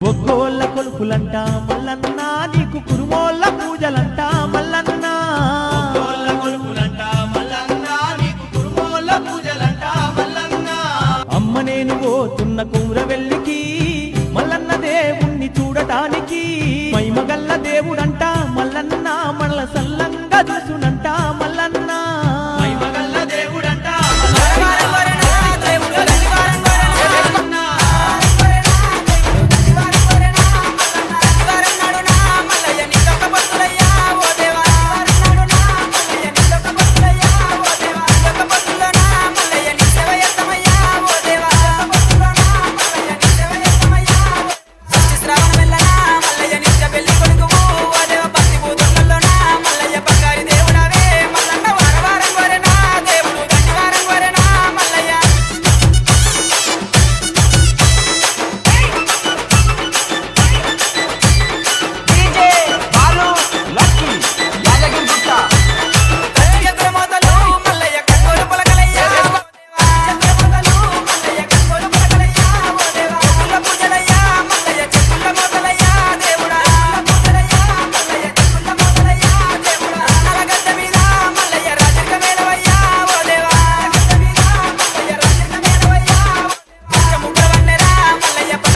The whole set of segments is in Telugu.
ఒక్కోళ్ళ కొలుపులంట మల్లన్న నీకు కురుమోళ్ళ పూజలంట మల్లన్న. అమ్మ నేను పోతున్న కూర వెళ్ళికి మల్లన్న దేవుణ్ణి చూడటానికి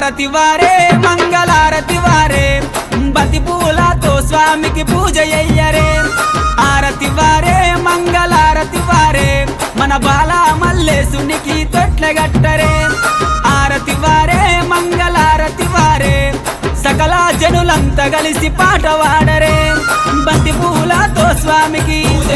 హారతి వారే మంగళారతి వారే బతి పూలతో స్వామికి పూజ అయ్యరే. ఆరతి వారే మంగళారతి వారే మన బాల మల్లేశునికి తొట్లగట్టరే ఆరతి వారే మంగళారతి వారే సకల జనులంతా కలిసి పాట వాడరే బంతి పూలతో స్వామికి పూజ